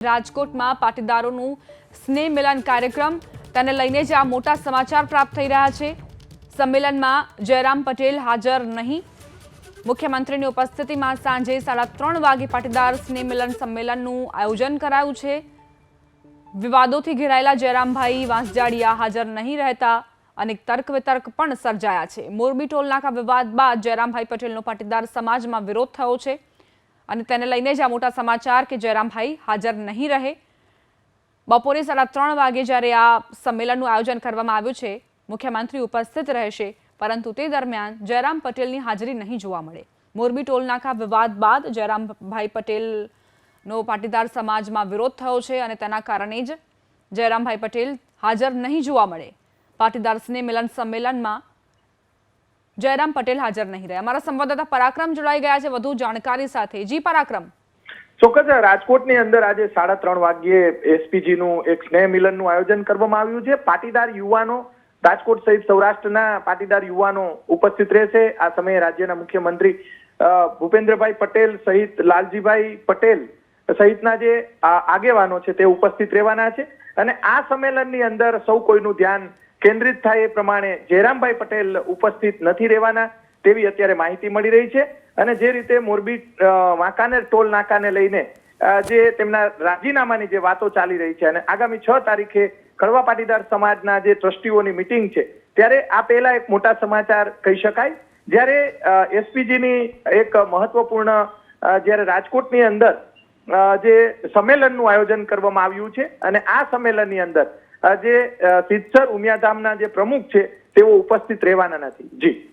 રાજકોટમાં પાટીદારોનું સ્નેહ મિલન કાર્યક્રમ. તેને લઈને જ આ મોટા સમાચાર પ્રાપ્ત થઈ રહ્યા છે, સંમેલનમાં જયરામ પટેલ હાજર નહીં. મુખ્યમંત્રીની ઉપસ્થિતિમાં સાંજે સાડા ત્રણ વાગે પાટીદાર સ્નેહ મિલન સંમેલનનું આયોજન કરાયું છે. વિવાદોથી ઘેરાયેલા જયરામભાઈ વાંસજાડિયા હાજર નહીં રહેતા અનેક તર્ક વિતર્ક પણ સર્જાયા છે. મોરબી ટોલનાકા વિવાદ બાદ જયરામભાઈ પટેલનો પાટીદાર સમાજમાં વિરોધ થયો છે. અને તેને લઈને જ આ મોટા સમાચાર કે જયરામભાઈ હાજર નહીં રહે. બપોરે સાડા ત્રણ વાગે જ્યારે આ સંમેલનનું આયોજન કરવામાં આવ્યું છે, મુખ્યમંત્રી ઉપસ્થિત રહેશે, પરંતુ તે દરમિયાન જયરામ પટેલની હાજરી નહીં જોવા મળે. મોરબી ટોલનાકા વિવાદ બાદ જયરામભાઈ પટેલનો પાટીદાર સમાજમાં વિરોધ થયો છે અને તેના કારણે જ જયરામભાઈ પટેલ હાજર નહીં જોવા મળે. પાટીદાર સ્નેહ મિલન સંમેલનમાં જયરામ પટેલ હાજર નહીં રહ્યા. અમારા સંવાદદાતા પરાક્રમ જોડાઈ ગયા છે. વધુ જાણકારી સાથે. જી, પરાક્રમ. ચોક્કસ રાજકોટની અંદર આજે સાડા ત્રણ વાગ્યે એસપીજી નું એક સ્નેહ મિલનનું આયોજન કરવામાં આવ્યું છે. પાટીદાર યુવાનો રાજકોટ સહિત સૌરાષ્ટ્રના પાટીદાર યુવાનો ઉપસ્થિત રહેશે. આ સમયે રાજ્યના મુખ્યમંત્રી ભૂપેન્દ્રભાઈ પટેલ સહિત લાલજીભાઈ પટેલ સહિતના જે આગેવાનો છે તે ઉપસ્થિત રહેવાના છે. અને આ સંમેલનની અંદર સૌ કોઈનું ધ્યાન કેન્દ્રિત થાય એ પ્રમાણે જયરામભાઈ પટેલ ઉપસ્થિત નથી રહેવાના તેવી અત્યારે માહિતી મળી રહી છે. અને જે રીતે મોરબી વાંકાનેર ટોલ નાકાને લઈને જે તેમના રાજીનામાની જે વાતો ચાલી રહી છે અને આગામી છ તારીખે કડવા પાટીદાર સમાજના જે ટ્રસ્ટીઓની મિટિંગ છે, ત્યારે આ પહેલા એક મોટા સમાચાર કહી શકાય. જ્યારે એસપીજીની એક મહત્વપૂર્ણ જ્યારે રાજકોટની અંદર જે સંમેલનનું આયોજન કરવામાં આવ્યું છે અને આ સંમેલનની અંદર જે સિદ્ધસર ઉમિયાધામના જે પ્રમુખ છે તેઓ ઉપસ્થિત રહેવાના નથી. જી.